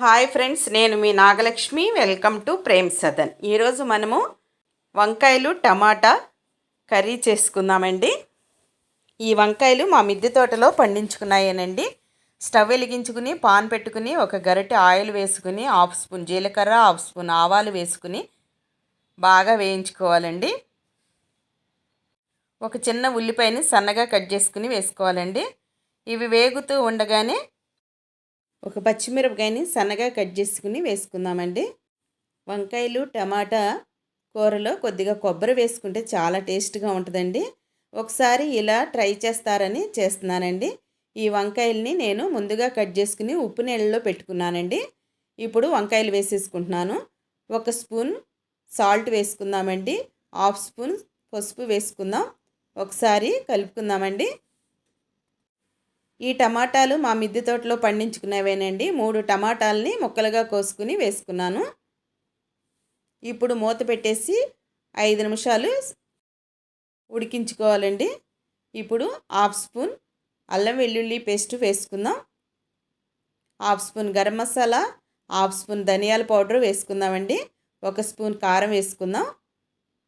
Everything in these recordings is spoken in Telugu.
హాయ్ ఫ్రెండ్స్ నేను మీ Nagalakshmi. Welcome to Prem Sadan. ఈరోజు మనము వంకాయలు టమాటా కర్రీ చేసుకుందామండి. ఈ వంకాయలు మా మిద్దె తోటలో పండించుకున్నాయేనండి. స్టవ్ వెలిగించుకుని పాన్ పెట్టుకుని ఒక గరిటె ఆయిల్ వేసుకుని హాఫ్ స్పూన్ జీలకర్ర హాఫ్ స్పూన్ ఆవాలు వేసుకుని బాగా వేయించుకోవాలండి. ఒక చిన్న ఉల్లిపాయని సన్నగా కట్ చేసుకుని వేసుకోవాలండి. ఇవి వేగుతూ ఉండగానే ఒక పచ్చిమిరపకాయని సన్నగా కట్ చేసుకుని వేసుకుందామండి. వంకాయలు టమాటా కూరలో కొద్దిగా కొబ్బరి వేసుకుంటే చాలా టేస్ట్గా ఉంటుందండి. ఒకసారి ఇలా ట్రై చేస్తారని చేస్తున్నానండి. ఈ వంకాయల్ని నేను ముందుగా కట్ చేసుకుని ఉప్పు నీళ్ళలో పెట్టుకున్నానండి. ఇప్పుడు వంకాయలు వేసేసుకుంటున్నాను. ఒక స్పూన్ సాల్ట్ వేసుకుందామండి. హాఫ్ స్పూన్ పసుపు వేసుకుందాం. ఒకసారి కలుపుకుందామండి. ఈ టమాటాలు మా మిద్దె తోటలో పండించుకునేవేనండి. మూడు టమాటాలని ముక్కలుగా కోసుకుని వేసుకున్నాను. ఇప్పుడు మూత పెట్టేసి ఐదు నిమిషాలు ఉడికించుకోవాలండి. ఇప్పుడు హాఫ్ స్పూన్ అల్లం వెల్లుల్లి పేస్ట్ వేసుకుందాం. Half spoon garam masala half spoon ధనియాల పౌడర్ వేసుకుందామండి. ఒక స్పూన్ కారం వేసుకుందాం.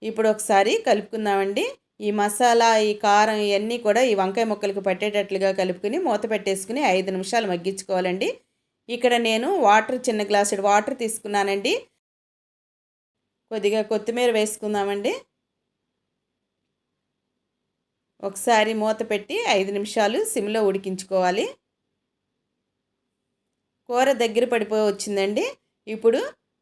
ఇప్పుడు ఒకసారి కలుపుకుందామండి. ఈ మసాలా ఈ కారం ఇవన్నీ కూడా ఈ వంకాయ ముక్కలకు పట్టేటట్లుగా కలుపుకుని మూత పెట్టేసుకుని ఐదు నిమిషాలు మగ్గించుకోవాలండి. ఇక్కడ నేను వాటర్ చిన్న గ్లాసుడు వాటర్ తీసుకున్నానండి. కొద్దిగా కొత్తిమీర వేసుకుందామండి. ఒకసారి మూత పెట్టి ఐదు నిమిషాలు సిమ్లో ఉడికించుకోవాలి. కూర దగ్గర పడిపోయి వచ్చిందండి. ఇప్పుడు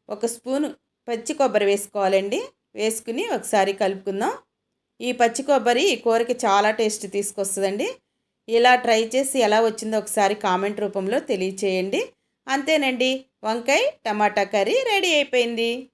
ఒక స్పూను పచ్చి కొబ్బరి వేసుకోవాలండి. వేసుకుని ఒకసారి కలుపుకుందాం. ఈ పచ్చి కొబ్బరి ఈ కూరకి చాలా టేస్ట్ తీసుకొస్తుందండి. ఇలా ట్రై చేసి ఎలా వచ్చిందో ఒకసారి కామెంట్ రూపంలో తెలియచేయండి. అంతేనండి. వంకాయ టమాటా కర్రీ రెడీ అయిపోయింది.